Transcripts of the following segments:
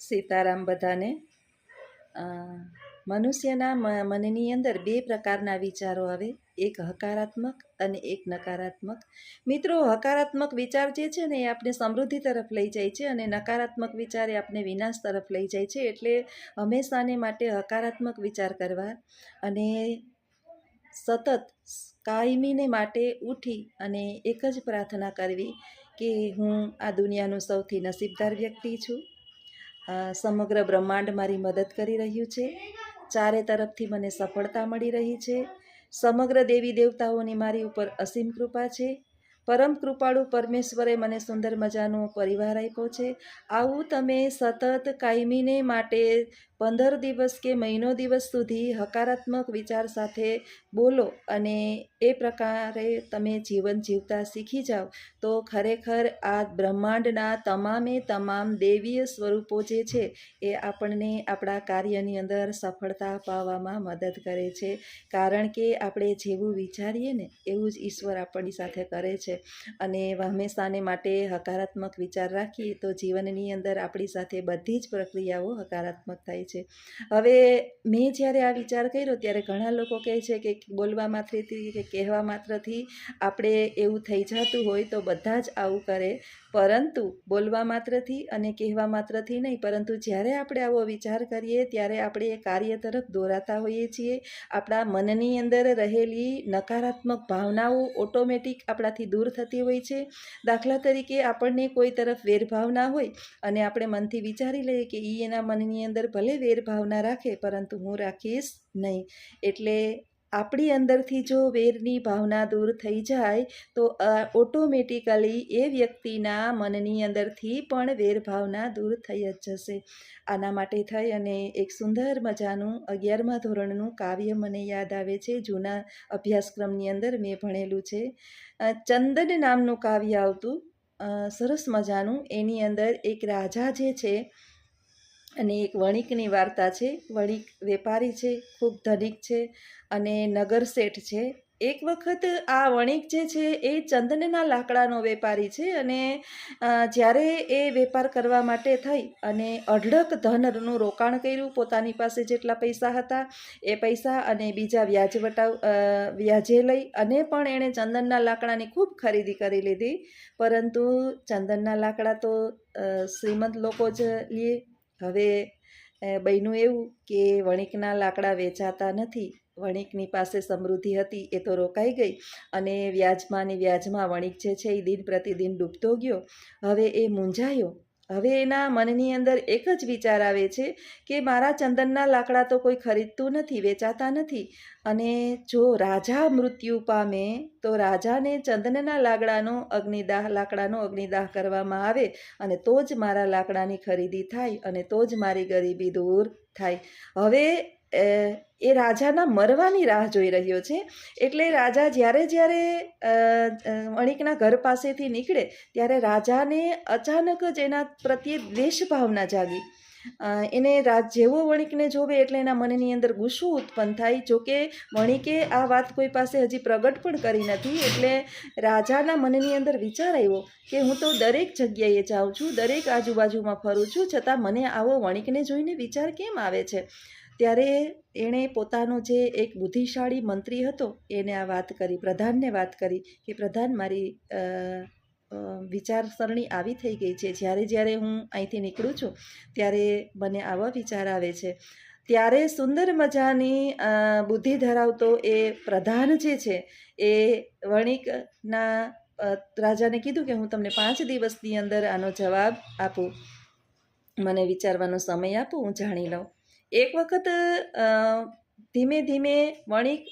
સીતારામ બધાને. મનુષ્યના મનની અંદર બે પ્રકારના વિચારો આવે, એક હકારાત્મક અને એક નકારાત્મક. મિત્રો, હકારાત્મક વિચાર જે છે ને એ આપણે સમૃદ્ધિ તરફ લઈ જાય છે અને નકારાત્મક વિચાર એ આપણે વિનાશ તરફ લઈ જાય છે એટલે હંમેશાને માટે હકારાત્મક વિચાર કરવા અને સતત કાયમીને માટે ઉઠી અને એક જ પ્રાર્થના કરવી કે હું આ દુનિયાનું સૌથી નસીબદાર વ્યક્તિ છું. સમગ્ર બ્રહ્માંડ મારી મદદ કરી રહ્યું છે. ચારે તરફથી મને સફળતા મળી રહી છે. સમગ્ર દેવી દેવતાઓની મારી ઉપર અસીમ કૃપા છે. પરમ કૃપાળુ પરમેશ્વરે મને સુંદર મજાનો પરિવાર આપ્યો છે. આવું તમે સતત કાયમીને માટે પંદર દિવસ કે મહિનો દિવસ સુધી હકારાત્મક વિચાર સાથે બોલો અને એ પ્રકારે તમે જીવન જીવતા શીખી જાઓ. તો ખરેખર આ બ્રહ્માંડના તમામે તમામ દેવીય સ્વરૂપો જે છે, એ આપણને આપણા કાર્યની અંદર સફળતા પાવામાં મદદ કરે છે. કારણ કે આપણે જેવું વિચારીએ ને, એવું જ ઈશ્વર આપણી સાથે કરે છે. અને હંમેશાને માટે હકારાત્મક વિચાર રાખીએ તો જીવનની અંદર આપણી સાથે બધી જ પ્રક્રિયાઓ હકારાત્મક થાય છે. હવે મેં જ્યારે આ વિચાર કર્યો ત્યારે ઘણા લોકો કહે છે કે બોલવા માત્રથી કે કહેવા માત્રથી આપણે એવું થઈ જતું હોય તો બધા જ આવું કરે. પરંતુ બોલવા માત્રથી અને કહેવા માત્રથી નહીં, પરંતુ જ્યારે આપણે આવો વિચાર કરીએ, ત્યારે આપણે એ કાર્ય તરફ દોરાતા હોઈએ છીએ. આપણા મનની અંદર રહેલી નકારાત્મક ભાવનાઓ ઓટોમેટિક આપણાથી દૂર થતી હોય છે. દાખલા તરીકે આપણને કોઈ તરફ વેરભાવના હોય અને આપણે મનથી વિચારી લઈએ કે એ એના મનની અંદર ભલે વેરભાવના રાખે, પરંતુ હું રાખીશ નહીં. એટલે આપણી અંદરથી જો વેરની ભાવના દૂર થઈ જાય, તો ઓટોમેટિકલી એ વ્યક્તિના મનની અંદરથી પણ વેરભાવના દૂર થઈ જ જશે. આના માટે થઈ અને એક સુંદર મજાનું અગિયારમા ધોરણનું કાવ્ય મને યાદ આવે છે. જૂના અભ્યાસક્રમની અંદર મેં ભણેલું છે. ચંદન નામનું કાવ્ય આવતું સરસ મજાનું. એની અંદર એક રાજા જે છે અને એક વણિકની વાર્તા છે. વણિક વેપારી છે, ખૂબ ધનિક છે અને નગર શેઠ છે. એક વખત આ વણિક જે છે એ ચંદનના લાકડાનો વેપારી છે અને જ્યારે એ વેપાર કરવા માટે થઈ અને અઢળક ધનનું રોકાણ કર્યું, પોતાની પાસે જેટલા પૈસા હતા, એ પૈસા અને બીજા વ્યાજવટાવ વ્યાજે લઈ અને પણ એણે ચંદનના લાકડાની ખૂબ ખરીદી કરી લીધી. પરંતુ ચંદનના લાકડા તો શ્રીમંત લોકો જ લે હવે બહેનું એવું કે વણિકના લાકડા વેચાતા નથી. વણિકની પાસે સમૃદ્ધિ હતી, એ તો રોકાઈ ગઈ. અને વ્યાજમાં ને વ્યાજમાં વણિક જે છે, એ દિન પ્રતિદિન ડૂબતો ગયો. હવે એ મૂંઝાયો. હવે એના મનની અંદર એક જ વિચાર આવે છે કે મારા ચંદનના લાકડા તો કોઈ ખરીદતું નથી, વેચાતા નથી. અને જો રાજા મૃત્યુ પામે, તો રાજાને ચંદનના લાકડાનો અગ્નિદાહ લાકડાનો અગ્નિદાહ કરવામાં આવે અને તો જ મારા લાકડાની ખરીદી થાય અને તો જ મારી ગરીબી દૂર થાય. હવે એ રાજાના મરવાની રાહ જોઈ રહ્યો છે. એટલે રાજા જ્યારે જ્યારે વણિકના ઘર પાસેથી નીકળે ત્યારે રાજાને અચાનક જ એના પ્રત્યે દ્વેષ ભાવના જાગી એને રાજ જેવો વણિકને જોવે એટલે એના મનની અંદર ગુસ્સો ઉત્પન્ન થાય. જોકે વણિકે આ વાત કોઈ પાસે હજી પ્રગટ પણ કરી નથી. એટલે રાજાના મનની અંદર વિચાર આવ્યો કે હું તો દરેક જગ્યાએ જાઉં છું, દરેક આજુબાજુમાં ફરું છું, છતાં મને આવો વણિકને જોઈને વિચાર કેમ આવે છે? ત્યારે એણે પોતાનો જે એક બુદ્ધિશાળી મંત્રી હતો, એને આ વાત કરી, પ્રધાનને વાત કરી કે, પ્રધાન, મારી વિચારસરણી આવી થઈ ગઈ છે. જ્યારે જ્યારે હું અહીંથી નીકળું છું, ત્યારે મને આવા વિચાર આવે છે. ત્યારે સુંદર મજાની બુદ્ધિ ધરાવતો એ પ્રધાન જે છે, એ વણિકના રાજાને કીધું કે, હું તમને પાંચ દિવસની અંદર આનો જવાબ આપું. મને વિચારવાનો સમય આપો, હું જાણી લઉં. એક વખત ધીમે ધીમે વણિક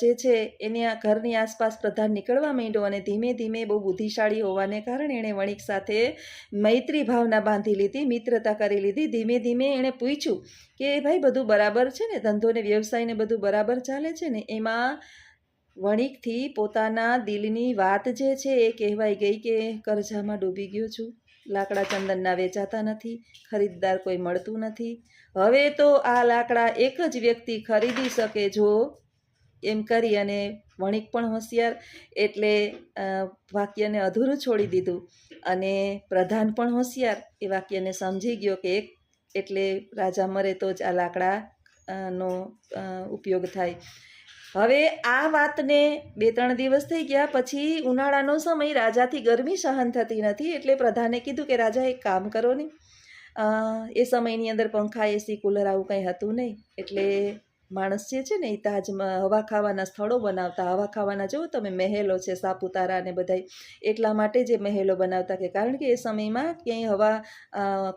જે છે એની આ ઘરની આસપાસ પ્રધાન નીકળવા માંડ્યો અને ધીમે ધીમે બહુ બુદ્ધિશાળી હોવાને કારણે એણે વણિક સાથે મૈત્રી ભાવના બાંધી લીધી, મિત્રતા કરી લીધી. ધીમે ધીમે એણે પૂછ્યું કે ભાઈ, બધું બરાબર છે ને? ધંધો ને વ્યવસાયને બધું બરાબર ચાલે છે ને? એમાં વણિકથી પોતાના દિલની વાત જે છે એ કહેવાઈ ગઈ કે, કરજામાં ડૂબી ગયો છું લાકડા ચંદનના વેચાતા નથી, ખરીદદાર કોઈ મળતું નથી. હવે તો આ લાકડા એક જ વ્યક્તિ ખરીદી શકે જો એમ કરી અને વણિક પણ હોશિયાર એટલે વાક્યને અધૂરું છોડી દીધું અને પ્રધાન પણ હોશિયાર. એ વાક્યને સમજી ગયો કે એક એટલે રાજા મરે તો જ આ લાકડા નો ઉપયોગ થાય. હવે આ વાતને બે ત્રણ દિવસ થઈ ગયા પછી ઉનાળાનો સમય રાજાથી ગરમી સહન થતી નથી એટલે પ્રધાને કીધું કે, રાજા, એક કામ કરો ને. એ સમયની અંદર પંખા, એસી, કુલર આવું કંઈ હતું નહીં. એટલે માણસ જે છે ને એ તાજમાં હવા ખાવાના સ્થળો બનાવતા, હવા ખાવાના જેવો તમે મહેલો છે, સાપુતારા ને બધાય, એટલા માટે જે મહેલો બનાવતા કે કારણ કે એ સમયમાં ક્યાંય હવા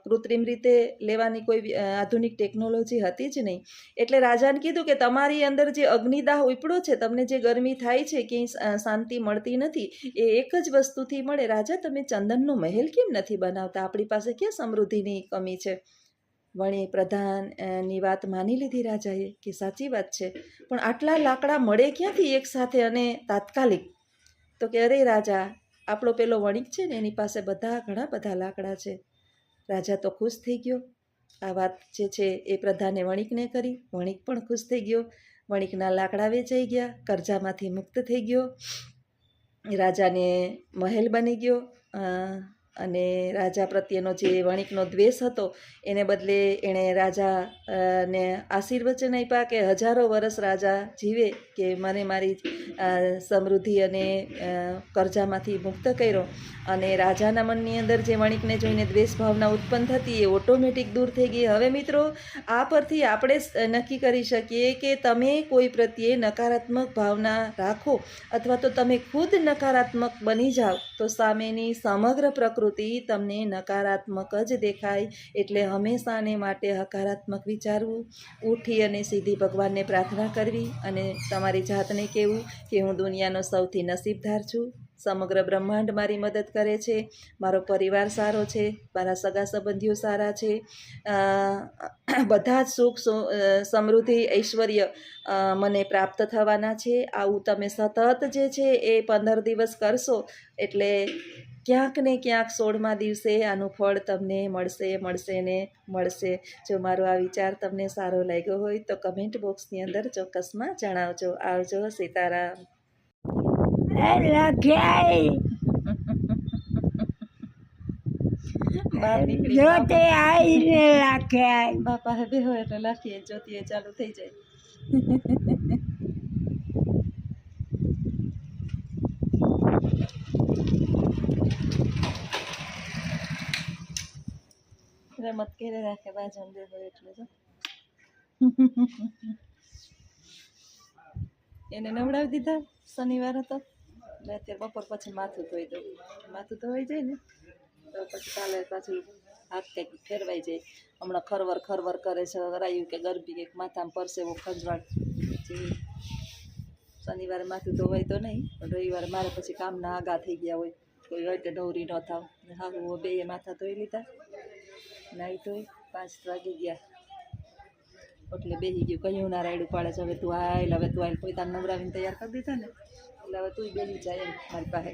કૃત્રિમ રીતે લેવાની કોઈ આધુનિક ટેકનોલોજી હતી જ નહીં. એટલે રાજાને કીધું કે તમારી અંદર જે અગ્નિદાહ ઉપડો છે, તમને જે ગરમી થાય છે, ક્યાંય શાંતિ મળતી નથી, એ એક જ વસ્તુથી મળે. રાજા, તમે ચંદનનો મહેલ કેમ નથી બનાવતા? આપણી પાસે ક્યાં સમૃદ્ધિની કમી છે? વળી પ્રધાનની વાત માની લીધી રાજાએ, કે સાચી વાત છે, પણ આટલા લાકડા મળે ક્યાંથી એકસાથે અને તાત્કાલિક? તો કે અરે રાજા, આપણો પેલો વણિક છે ને, એની પાસે બધા ઘણા બધા લાકડા છે. રાજા તો ખુશ થઈ ગયો. આ વાત જે છે એ પ્રધાને વણિકને કરી. વણિક પણ ખુશ થઈ ગયો. વણિકના લાકડા વેચાઈ ગયા, કરજામાંથી મુક્ત થઈ ગયો. રાજાને મહેલ બની ગયો. અને રાજા પ્રત્યેનો જે વણિકનો દ્વેષ હતો, એને બદલે એણે રાજા ને આશીર્વચન આપ્યા કે હજારો વર્ષ રાજા જીવે કે મને મારી સમૃદ્ધિ અને કરજામાંથી મુક્ત કર્યો. અને રાજાના મનની અંદર જે વણિકને જોઈને દ્વેષ ભાવના ઉત્પન્ન થતી, એ ઓટોમેટિક દૂર થઈ ગઈ. હવે મિત્રો, આ પરથી આપણે નક્કી કરી શકીએ કે તમે કોઈ પ્રત્યે નકારાત્મક ભાવના રાખો અથવા તો તમે ખુદ નકારાત્મક બની જાઓ. તો સામેની સમગ્ર પ્રકૃતિ તમને નકારાત્મક જ દેખાય એટલે હંમેશાને માટે હકારાત્મક વિચારવું, ઉઠી અને સીધી ભગવાનને પ્રાર્થના કરવી અને તમારી જાતને કહેવું કે હું દુનિયાનો સૌથી નસીબદાર છું. સમગ્ર બ્રહ્માંડ મારી મદદ કરે છે. મારો પરિવાર સારો છે. મારા સગા સંબંધીઓ સારા છે. બધા જ સુખ સમૃદ્ધિ, ઐશ્વર્ય મને પ્રાપ્ત થવાના છે. આવું તમે સતત જે છે એ પંદર દિવસ કરશો એટલે ક્યાંક ને ક્યાંક સોળમા દિવસે આનું ફળ તમને મળશે મળશે ને મળશે. જો મારો આ વિચાર તમને સારો લાગ્યો હોય તો કમેન્ટ બોક્સની અંદર ચોક્કસમાં જણાવજો. આવજો સીતારામ. બાપા હવે બેહો એટલે લખીએ જોતીએ ચાલુ થઈ જાય. રમત કરે રાખે, બાજુ બેહો એટલે તો. એને નવડાવી દીધા શનિવાર હતો. એટલે અત્યારે બપોર પછી માથું ધોઈ દઉં. માથું ધોવાઈ જાય ને, તો પછી કાલે પાછું હાથ કંઈક ફેરવાઈ જાય. હમણાં ખરવર ખરવર કરે છે રાયું કે ગરબી કંઈક માથામાં પરસેવો ખંજવાળ. પછી શનિવારે માથું ધોવાય તો નહીં, પણ રવિવારે મારે પછી કામના આગા થઈ ગયા હોય. કોઈ હોય તો ડવરી ન થાવ હા હું બે માથા ધોઈ લીધા. નાહી ધોઈ પાંચ વાગી ગયા. એટલે બેસી ગયું. કયું ના રાયડું પાડે છે? હવે તું આયલ હવે તું આયલ. તાર નવરાવીને તૈયાર કરી દીધા ને. એટલે હવે તું બેસી જાય એમ મારી પાસે.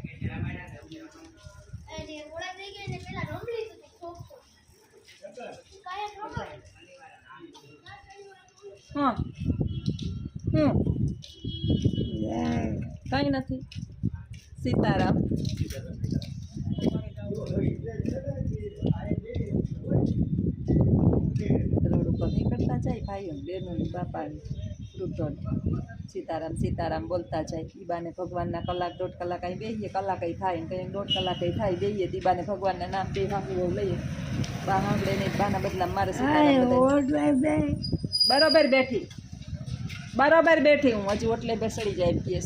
હા. હમ કાંઈ નથી. સીતારામ. રોડ ઉપર નીકળતા જાય ભાઈઓ ને બહેનો ને બાપા ને વૃદ્ધો ને સીતારામ સીતારામ બોલતા જાય દીબાને ભગવાનના કલાક દોઢ કલાક અહીં બેસીએ કલાક અહીં થાય ને કંઈ દોઢ કલાક અહીં થાય બેસીએ દીબાને ભગવાનના નામ બે હાંભળો લઈએ બા હાંભળે નહીં બાના બદલા મારે સીતારામ આય બધાય. ઓટ બે બરોબર બેઠી. બરોબર બેઠી હું હજી ઓટલે બેસડી જાય એમ કહે છે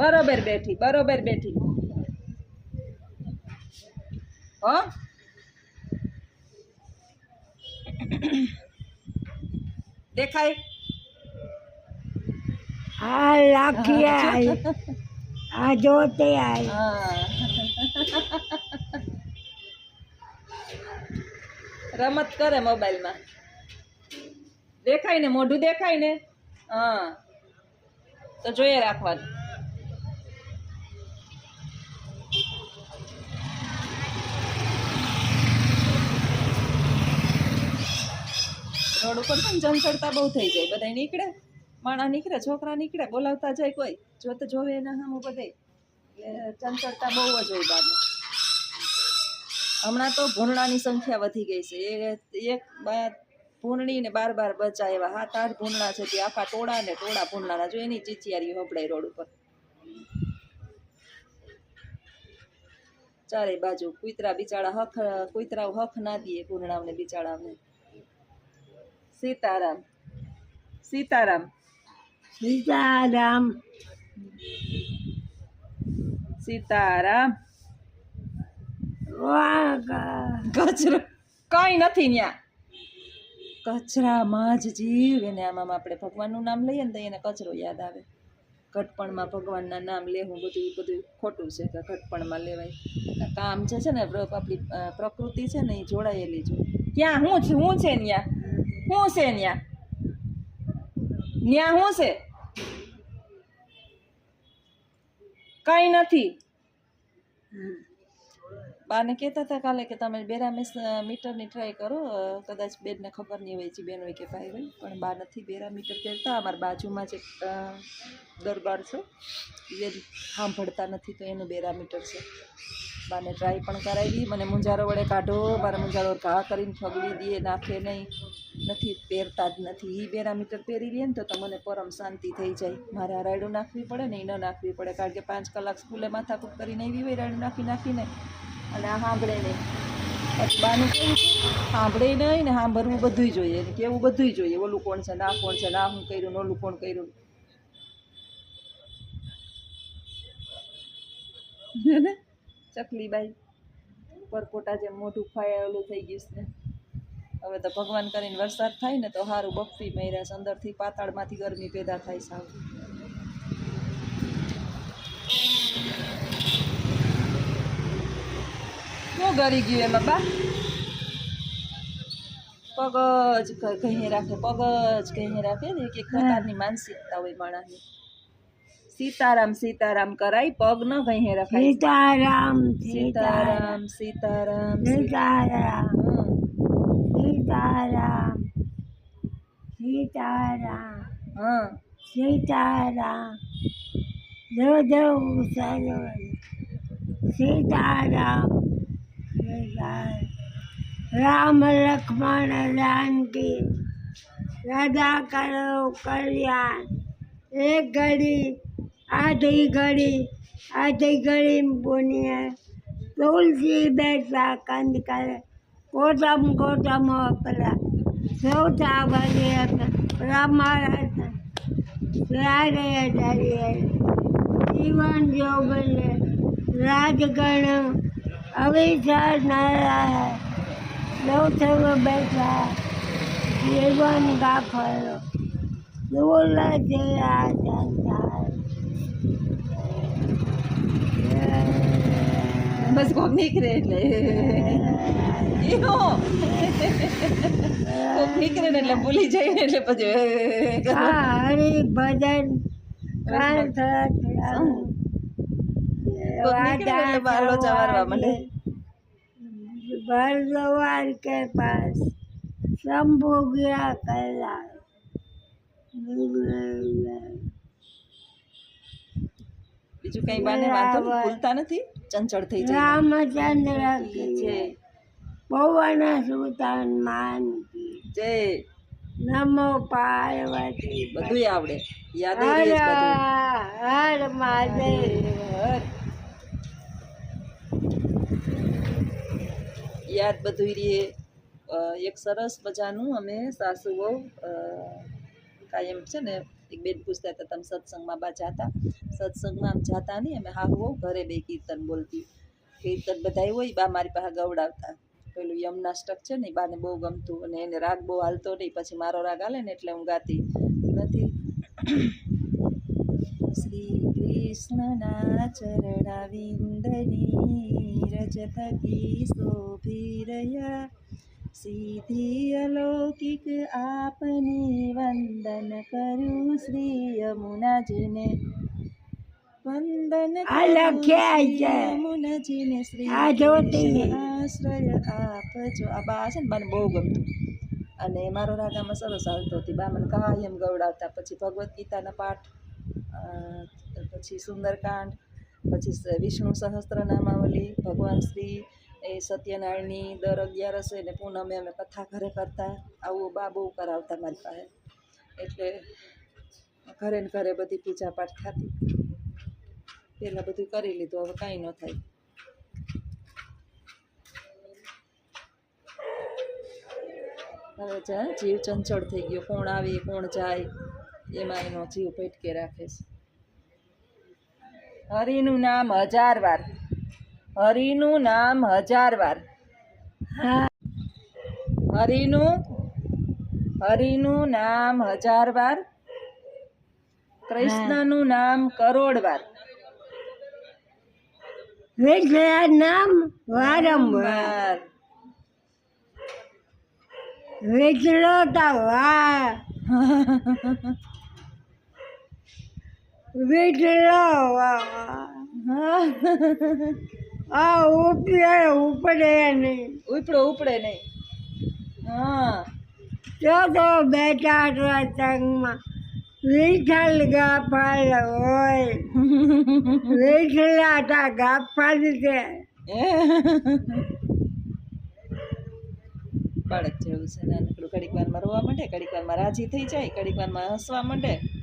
બરોબર બેઠી બરોબર બેઠી. હો? દેખાય આ લખ્યાઈ આ જોતે આઈ હા રમત કરે મોબાઈલમાં દેખાય ને મોઢું દેખાય ને હા તો જોઈએ રાખવાનું રોડ ઉપર પણ જનસડતા બહુ થઈ જાય. બધા નીકળે, માણા નીકળે, છોકરા નીકળે, બોલાવતા જાય કોઈ. જોતે જોવે એના સામું બધે. ચંચળતા બહુ જ હોય બાજુ હમણાં તો ભૂંડાની સંખ્યા વધી ગઈ છે. એ એક ભૂંડણી ને બાર બાર બચાય એવા. હાથ આઠ ભૂંડણા છે. તે આખા ટોળા ને ટોળા ભૂંડણાના. જો એની ચીચિયારી હોપડાય રોડ ઉપર. ચારે બાજુ કુતરા બિચારા હખ, કુતરાઓ હખ ના દે ભૂંડણાઓને બિચારાઓને. સીતારામ સીતારામ સીતારામ સીતારામ કચરો કઈ નથી ત્યાં કચરામાં જ જીવ એને આમાં આપણે ભગવાનનું નામ લઈએ ને તો એને કચરો યાદ આવે. ઘટપણમાં ભગવાનના નામ લેવું બધું ઈ બધું ખોટું છે કે ઘટપણમાં લેવાય. કામ જે છે ને આપણી પ્રકૃતિ છે ને એ જોડાયેલી છે ક્યાં હું છે? હું છે ન્યા? હું છે ન્યા? ન્યા શું છે? કઈ નથી. બાને કહેતા હતા કાલે કે તમે અ, મીટરની ટ્રાય કરો. કદાચ બેનને ખબર નહીં હોય છે બેન હોય કે ભાઈ હોય પણ બા નથી બેરા મીટર પહેરતા અમારા બાજુમાં જ દરબાર છે. એ સાંભળતા નથી તો એનું બેરા મીટર છે. બાને ટ્રાય પણ કરાવી. મને મુંજારો વડે કાઢો. મારા મુંજારો ઘા કરીને ફગડી દે નાખે નહીં. નથી, પહેરતા જ નથી. એ બેરા મીટર પહેરી લે ને તો મને પરમ શાંતિ થઈ જાય. મારે રાયડું નાખવી પડે ને એ ન નાખવી પડે. કારણ કે પાંચ કલાક સ્કૂલે માથાકૂટ કરીને એવી હોય રાયડું નાખી નાખીને. અને આ સાંભળે નહીં. પછી બાનું કેવું સાંભળે નહીં ને સાંભળવું બધુંય જોઈએ. કેવું બધુંય જોઈએ. ઓલું કોણ છે ના કોણ છે ના હું કર્યું ને ઓલું કોણ કર્યું ને. ચકલીબાઈ પરપોટા જેમ મોઢું ફાયેલું થઈ ગયું છે હવે તો ભગવાન કરીને વરસાદ થાય ને તો સારું બફી મર્યા છે. અંદરથી પાતાળમાંથી ગરમી પેદા થાય સાવ શું ગરી ગયું એમાં બા પગ જ ક- રાખે પગ જ કહી રાખે ને એક એક પ્રકારની માનસિકતા હોય માણસની. સીતારામ સીતારામ કરાય પગ ન કહી રખાય. સીતારામ સીતારામ સીતારામ સીતારામ. સીતારામ. સીતારામ. હા. સીતારામ. જો જો સારો સીતારામ. રામ લક્ષ્મણ જાનકી રાધા કરો કલ્યાણ. એક ઘડી આધી ઘડી આધી ઘડી પુણ્ય તુલસી બેઠા કંદ કરે કોટમ કોટમ પેલા સૌથા ભલે રામાયણ ત્યારે ડરીએ જીવન જો બને. રાજગણ અવિચાર નારાયણ સૌથવ બેઠા જીવન ગાફરો. દૂર છે આ બસ કોક નીકળે એટલે. કોક નીકળે એટલે ભૂલી જાય એટલે પછી હરિ ભજન બારલો ચવારવા માંડે. ભરદવાર કે પાસ શંભુ કલા બીજું કઈ બાને વાંધો? ભૂલતા નથી? ચંચળ થઈ જાય. રામચંદ્ર જય ભુવન સુતન માન જય નમો પાર્વતી. બધું આવડે. યાદ હર યાદ બધું રીએ એક સરસ મજાનું અમે સાસુ બહુ કાયમ છે ને એક બેન પૂછતા હતા, તમે સત્સંગમાં બા જાતા? સત્સંગમાં આમ જાતા નહીં, અમે હા વહુ ઘરે બે કીર્તન બોલતી. કીર્તન બધાય હોય, બા મારી પાસે ગવડાવતા. પેલું યમનાષ્ટક છે ને બાને બહુ ગમતું અને એને રાગ બહુ હાલતો નહીં, પછી મારો રાગ હાલે ને એટલે હું ગાતી. નથી. શ્રી કૃષ્ણના ચરણા વિંદની રજ થકી શોભી રહ્યા સીધી અલૌકિક આપની વંદન કરું શ્રી યમુનાજીને વંદન. યમુનાજીને શ્રી આશ્રય આપજો આ બા છે ને મને બહુ ગમતું અને મારો રાગામાં સરસ આવતો હતી બા મને કાયમ ગવડાવતા પછી ભગવદ્ ગીતાના પાઠ પછી સુંદરકાંડ પછી વિષ્ણુ સહસ્ત્ર નામાવલી ભગવાન શ્રી એ સત્યનારાયણની દર અગિયારસે ને પૂનમે અમે કથા ઘરે કરતા આવું બા બહુ કરાવતા મારી પાસે. એટલે ઘરે ને ઘરે બધી પૂજાપાઠ થતી. પહેલાં બધું કરી લીધું, હવે કાંઈ ન થાય. હવે જા જીવ ચંચળ થઈ ગયો. કોણ આવે, કોણ જાય, એમાં એનો જીવ ભટકે રાખે છે. હરિનું નામ હજાર વાર. હરિનું નામ હજાર વાર. હરિનું હરિનું નામ હજાર વાર. કૃષ્ણનું નામ કરોડ વાર. નામ વારંવાર. વાર વિઠ્ઠલો વા. વિઠ્ઠલો વા. આ ઉપડે ઉપડે નહીં. ઉપડો ઉપડે નહીં. હા. તો તો બેટા રતંગમાં વિઠલ ગાફલ હોય. વિઠલા તા ગાફલ છે. બાળક જેવું છે નાનકડું. ઘડીક વારમાં રોવા માંડે ઘડીક વારમાં રાજી થઈ જાય ઘડીક વારમાં હસવા માંડે.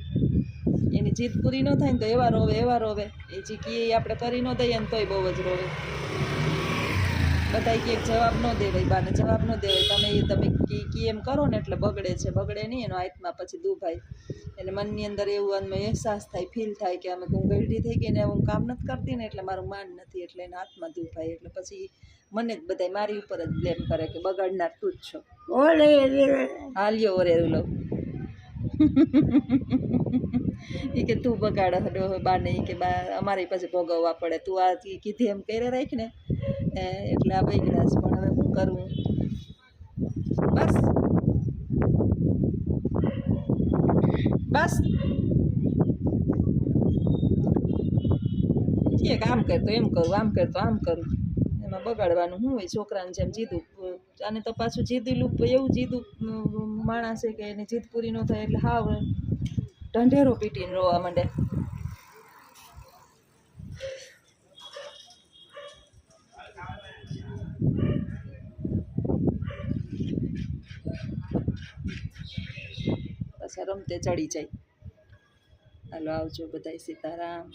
એની જીત પૂરી ન થાય ને તો એવા રોવે એવા રોવે. એ જે કીએ આપણે કરી ન દઈએ ને તોય બહુ જ રોવે. બધાય કે જવાબ ન દેવાય બાને જવાબ ન દેવાય. તમે એ તમે કી કી એમ કરો ને એટલે બગડે છે બગડે નહીં એનો આત્મા પછી દુભાય. એટલે મનની અંદર એવું આમ અહેસાસ થાય ફીલ થાય કે અમે હું ગરડી થઈ ગઈ ને હું કામ નથી કરતી ને એટલે મારું માન નથી એટલે એના આત્મા દુભાય. એટલે પછી મને જ બધાય મારી ઉપર જ બ્લેમ કરે કે બગાડનાર તું જ છો. હાલ્યો ઓરે ઓલો. એ કે તું બગાડ હડો બા નહીં કે બા, અમારે પછી ભોગવવા પડે. તું આ કીધી એમ કરે રાખ ને એટલે આ બગડ્યા છે. પણ હવે શું કરવું બસ. બસ. એક આમ કરતો એમ કરું, આમ કરતો આમ કરું. એમાં બગાડવાનું હોય? છોકરાને જેમ જીદું અને તો પાછું જીદીલું એવું જીદું માણસે કે એની જીદ પૂરી ન થાય એટલે હાવ ઢંઢેરો પીટીને રોવા માંડે. પછી રમતે ચડી જાય. હાલો આવજો બધાય સીતારામ.